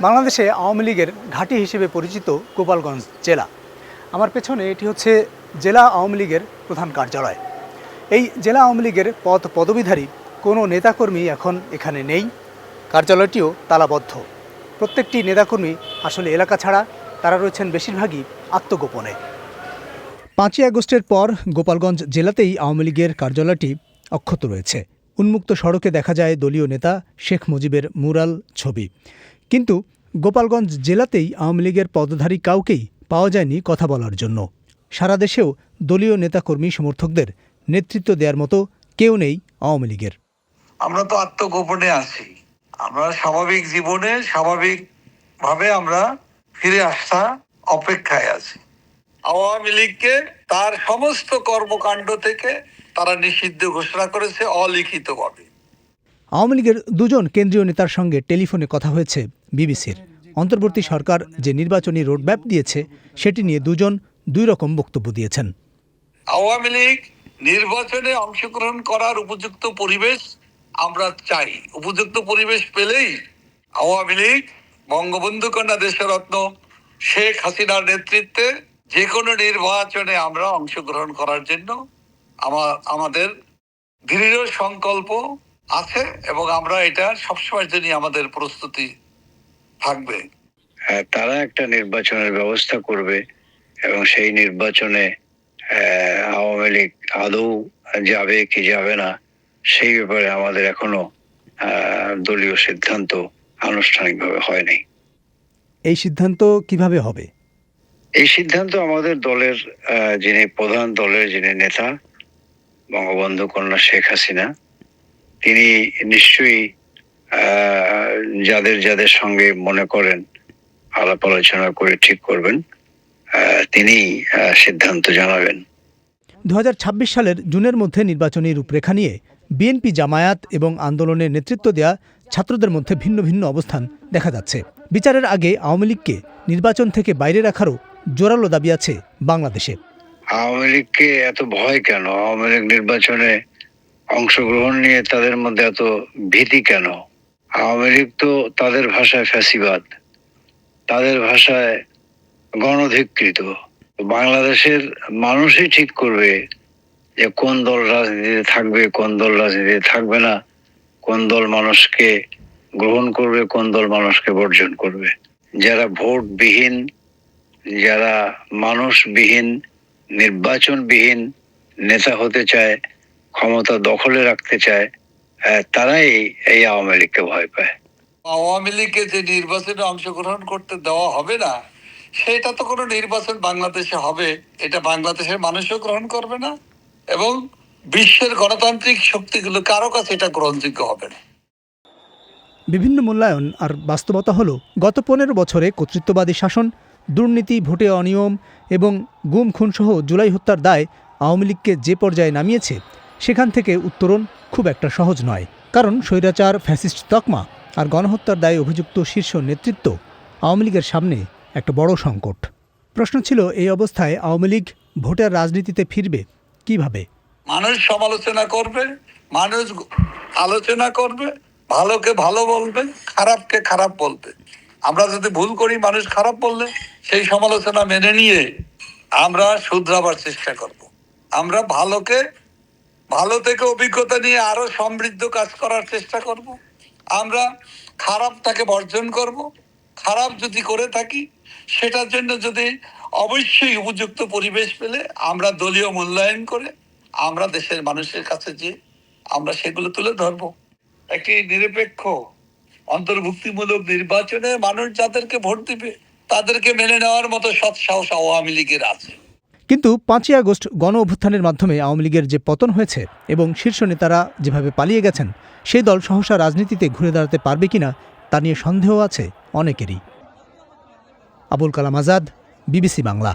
বাংলাদেশে আওয়ামী লীগের ঘাঁটি হিসেবে পরিচিত গোপালগঞ্জ জেলা। আমার পেছনে এটি হচ্ছে জেলা আওয়ামী লীগের প্রধান কার্যালয়। এই জেলা আওয়ামী লীগের পদ পদবীধারী কোনো নেতাকর্মী এখন এখানে নেই। কার্যালয়টিও তালাবদ্ধ। প্রত্যেকটি নেতাকর্মী আসলে এলাকা ছাড়া তারা রয়েছেন বেশিরভাগই আত্মগোপনে। পাঁচই আগস্টের পর গোপালগঞ্জ জেলাতেই আওয়ামী লীগের কার্যালয়টি অক্ষত রয়েছে। উন্মুক্ত সড়কে দেখা যায় দলীয় নেতা শেখ মুজিবের মুরাল ছবি। কিন্তু গোপালগঞ্জ জেলাতেই আওয়ামী লীগের পদধারী কাউকেই পাওয়া যায়নি কথা বলার জন্য। সারা দেশেও দলীয় নেতাকর্মী সমর্থকদের নেতৃত্ব দেওয়ার মতো কেউ নেই আওয়ামী লীগের। আমরা তো আত্মগোপনে আছি। আমরা স্বাভাবিক জীবনে স্বাভাবিক ভাবে আমরা ফিরে আসা অপেক্ষায় আছি। আওয়ামী লীগকে তার সমস্ত কর্মকাণ্ড থেকে তারা নিষিদ্ধ ঘোষণা করেছে অলিখিতভাবে। আওয়ামী লীগের দুজন কেন্দ্রীয় নেতার সঙ্গে টেলিফোনে কথা হয়েছে বিবিসির। অন্তর্বর্তী সরকার যে নির্বাচনী রোডম্যাপ দিয়েছে, সেটি নিয়ে দুজন দুই রকম বক্তব্য দিয়েছেন। আওয়ামী লীগ নির্বাচনে অংশগ্রহণ করার উপযুক্ত পরিবেশ আমরা চাই। উপযুক্ত পরিবেশ পেলেই আওয়ামী লীগ, বঙ্গবন্ধু কন্যা দেশরত্ন, শেখ হাসিনার নেতৃত্বে যে কোনো নির্বাচনে আমরা অংশগ্রহণ করার জন্য আমাদের দৃঢ় সংকল্প আছে এবং আমরা এটা সবসময়ের জন্য আমাদের প্রস্তুতি থাকবে। হ্যাঁ, তারা একটা নির্বাচনের ব্যবস্থা করবে এবং সেই নির্বাচনে আহ, আওয়ামী লীগ আদৌ যাবে কি যাবে না সেই ব্যাপারে আমাদের এখনও আহ, দলীয় সিদ্ধান্ত আনুষ্ঠানিকভাবে হয়নি। এই সিদ্ধান্ত কীভাবে হবে? এই সিদ্ধান্ত আমাদের দলের আহ, যিনি প্রধান দলের যিনি নেতা বঙ্গবন্ধু কন্যা শেখ হাসিনা তিনি নিশ্চয়ই যাদের যাদের সঙ্গে মনে করেন আলাপ আলোচনা করে ঠিক করবেন তিনি সিদ্ধান্ত জানাবেন। দু হাজার ছাব্বিশ সালের জুনের মধ্যে নির্বাচনী রূপরেখা নিয়ে বিএনপি জামায়াত এবং আন্দোলনের নেতৃত্ব দেয়া ছাত্রদের মধ্যে ভিন্ন ভিন্ন অবস্থান দেখা যাচ্ছে। বিচারের আগে আওয়ামী লীগকে নির্বাচন থেকে বাইরে রাখারও জোরালো দাবি আছে বাংলাদেশে। আওয়ামী লীগকে এত ভয় কেন? আওয়ামী লীগ নির্বাচনে অংশগ্রহণ নিয়ে তাদের মধ্যে এত ভীতি কেন? আওয়ামী লীগ তো তাদের ভাষায় ফ্যাসিবাদ। তাদের ভাষায় গণধিকৃত। বাংলাদেশের মানুষই ঠিক করবে যে কোন দল রাজনীতিতে থাকবে, কোন দল রাজনীতিতে থাকবে না, কোন দল মানুষকে গ্রহণ করবে, কোন দল মানুষকে বর্জন করবে। যারা ভোটবিহীন, যারা মানুষবিহীন, নির্বাচনবিহীন নেতা হতে চায় ক্ষমতা দখলে রাখতে চায় তারাই এই আওয়ামী লীগকে ভয় পায়। আওয়ামী লীগকে যে নির্বাচনে অংশগ্রহণ করতে দেওয়া হবে না সেটা তো কোনো নির্বাচন বাংলাদেশে হবে। এটা বাংলাদেশের মানুষও গ্রহণ করবে না এবং বিশ্বের গণতান্ত্রিক শক্তিগুলো কারও কাছে এটা গ্রহণযোগ্য হবে না। বিভিন্ন মূল্যায়ন আর বাস্তবতা হলো গত পনেরো বছরে কর্তৃত্ববাদী শাসন দুর্নীতি ভোটে অনিয়ম এবং গুম খুনসহ জুলাই হত্যার দায় আওয়ামী লীগকে যে পর্যায়ে নামিয়েছে সেখান থেকে উত্তরণ খুব একটা সহজ নয়। কারণ স্বৈরাচার, ফ্যাসিস্ট তকমা আর গণহত্যার দায়ে অভিযুক্ত শীর্ষ নেতৃত্ব আওয়ামী লীগের সামনে একটা বড় সংকট। প্রশ্ন ছিল, এই অবস্থায় আওয়ামী লীগ ভোটের রাজনীতিতে ফিরবে কীভাবে? মানুষ সমালোচনা করবে, মানুষ আলোচনা করবে, ভালোকে ভালো বলবে, খারাপকে খারাপ বলবে। আমরা যদি ভুল করি, মানুষ খারাপ বললে সেই সমালোচনা মেনে নিয়ে আমরা শুধরাবার চেষ্টা করব। আমরা ভালোকে ভালো থেকে অভিজ্ঞতা নিয়ে আরও সমৃদ্ধ কাজ করার চেষ্টা করব। আমরা খারাপটাকে বর্জন করব। খারাপ যদি করে থাকি, সেটার জন্য যদি অবশ্যই উপযুক্ত পরিবেশ পেলে আমরা দলীয় মূল্যায়ন করে আমরা দেশের মানুষের কাছে যে আমরা সেগুলো তুলে ধরবো একটি নিরপেক্ষ, অন্তর্ভুক্তিমূলক নির্বাচনে মানুষ যাদেরকে ভোট দিবে, তাদেরকে মেনে নেওয়ার মতো সৎ সাহস আওয়ামী লীগের আছে কিন্তু পাঁচই আগস্ট গণ অভ্যুত্থানের মাধ্যমে আওয়ামী লীগের যে পতন হয়েছে এবং শীর্ষ নেতারা যেভাবে পালিয়ে গেছেন, সেই দল সহসা রাজনীতিতে ঘুরে দাঁড়াতে পারবে কিনা তা নিয়ে সন্দেহ আছে অনেকেরই। আবুল কালাম আজাদ, বিবিসি বাংলা।